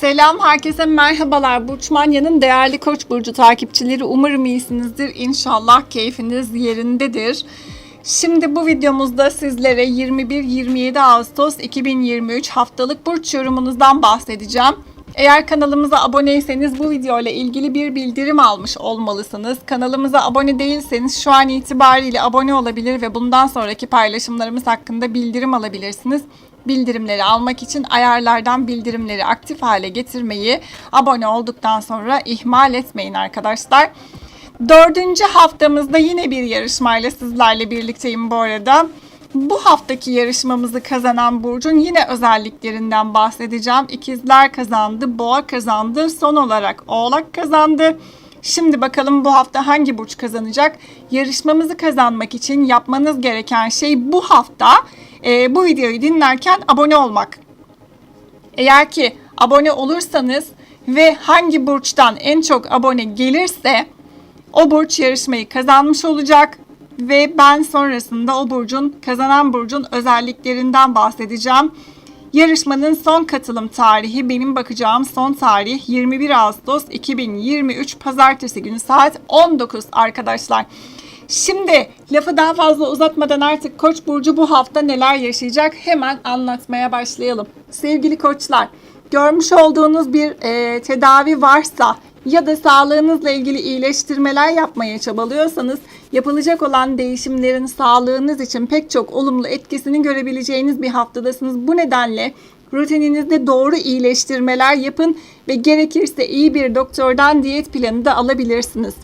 Selam herkese merhabalar. Burç Manya'nın değerli Koç burcu takipçileri umarım iyisinizdir. İnşallah keyfiniz yerindedir. Şimdi bu videomuzda sizlere 21-27 Ağustos 2023 haftalık burç yorumunuzdan bahsedeceğim. Eğer kanalımıza aboneyseniz bu video ile ilgili bir bildirim almış olmalısınız. Kanalımıza abone değilseniz şu an itibariyle abone olabilir ve bundan sonraki paylaşımlarımız hakkında bildirim alabilirsiniz. Bildirimleri almak için ayarlardan bildirimleri aktif hale getirmeyi abone olduktan sonra ihmal etmeyin arkadaşlar. Dördüncü haftamızda yine bir yarışmayla sizlerle birlikteyim bu arada. Bu haftaki yarışmamızı kazanan Burcu'nun yine özelliklerinden bahsedeceğim. İkizler kazandı, Boğa kazandı, son olarak Oğlak kazandı. Şimdi bakalım bu hafta hangi burç kazanacak? Yarışmamızı kazanmak için yapmanız gereken şey bu hafta e, bu videoyu dinlerken abone olmak. Eğer ki abone olursanız ve hangi burçtan en çok abone gelirse o burç yarışmayı kazanmış olacak ve ben sonrasında o burcun kazanan burcun özelliklerinden bahsedeceğim. Yarışmanın son katılım tarihi benim bakacağım son tarih 21 Ağustos 2023 Pazartesi günü saat 19 arkadaşlar. Şimdi lafı daha fazla uzatmadan artık Koç burcu bu hafta neler yaşayacak hemen anlatmaya başlayalım. Sevgili koçlar, görmüş olduğunuz bir e, tedavi varsa ya da sağlığınızla ilgili iyileştirmeler yapmaya çabalıyorsanız yapılacak olan değişimlerin sağlığınız için pek çok olumlu etkisini görebileceğiniz bir haftadasınız. Bu nedenle rutininizde doğru iyileştirmeler yapın ve gerekirse iyi bir doktordan diyet planı da alabilirsiniz.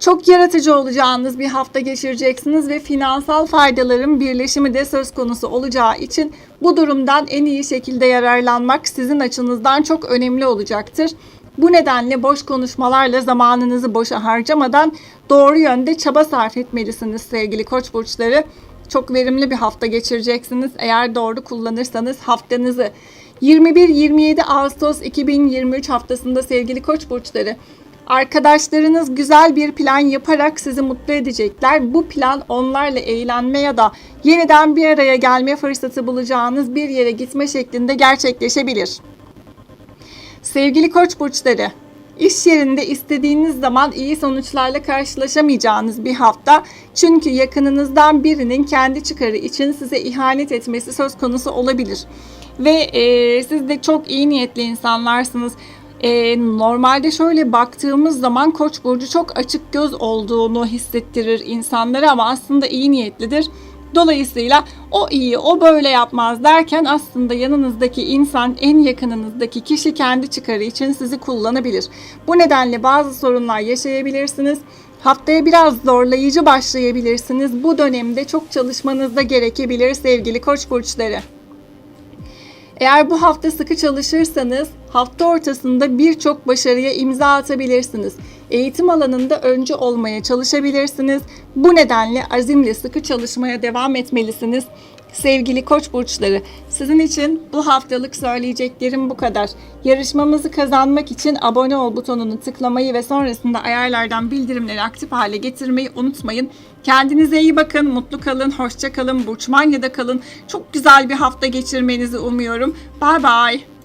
Çok yaratıcı olacağınız bir hafta geçireceksiniz ve finansal faydaların birleşimi de söz konusu olacağı için bu durumdan en iyi şekilde yararlanmak sizin açınızdan çok önemli olacaktır. Bu nedenle boş konuşmalarla zamanınızı boşa harcamadan doğru yönde çaba sarf etmelisiniz sevgili koç burçları. Çok verimli bir hafta geçireceksiniz eğer doğru kullanırsanız haftanızı. 21-27 Ağustos 2023 haftasında sevgili koç burçları Arkadaşlarınız güzel bir plan yaparak sizi mutlu edecekler. Bu plan onlarla eğlenme ya da yeniden bir araya gelme fırsatı bulacağınız bir yere gitme şeklinde gerçekleşebilir. Sevgili koç burçları, iş yerinde istediğiniz zaman iyi sonuçlarla karşılaşamayacağınız bir hafta. Çünkü yakınınızdan birinin kendi çıkarı için size ihanet etmesi söz konusu olabilir. Ve e, siz de çok iyi niyetli insanlarsınız. E, normalde şöyle baktığımız zaman Koç burcu çok açık göz olduğunu hissettirir insanlara ama aslında iyi niyetlidir. Dolayısıyla o iyi, o böyle yapmaz derken aslında yanınızdaki insan, en yakınınızdaki kişi kendi çıkarı için sizi kullanabilir. Bu nedenle bazı sorunlar yaşayabilirsiniz. Haftaya biraz zorlayıcı başlayabilirsiniz. Bu dönemde çok çalışmanız da gerekebilir sevgili koç burçları. Eğer bu hafta sıkı çalışırsanız hafta ortasında birçok başarıya imza atabilirsiniz. Eğitim alanında öncü olmaya çalışabilirsiniz. Bu nedenle azimle sıkı çalışmaya devam etmelisiniz. Sevgili koç burçları, sizin için bu haftalık söyleyeceklerim bu kadar. Yarışmamızı kazanmak için abone ol butonunu tıklamayı ve sonrasında ayarlardan bildirimleri aktif hale getirmeyi unutmayın. Kendinize iyi bakın, mutlu kalın, hoşça kalın, Burçmanya'da kalın. Çok güzel bir hafta geçirmenizi umuyorum. Bye bye.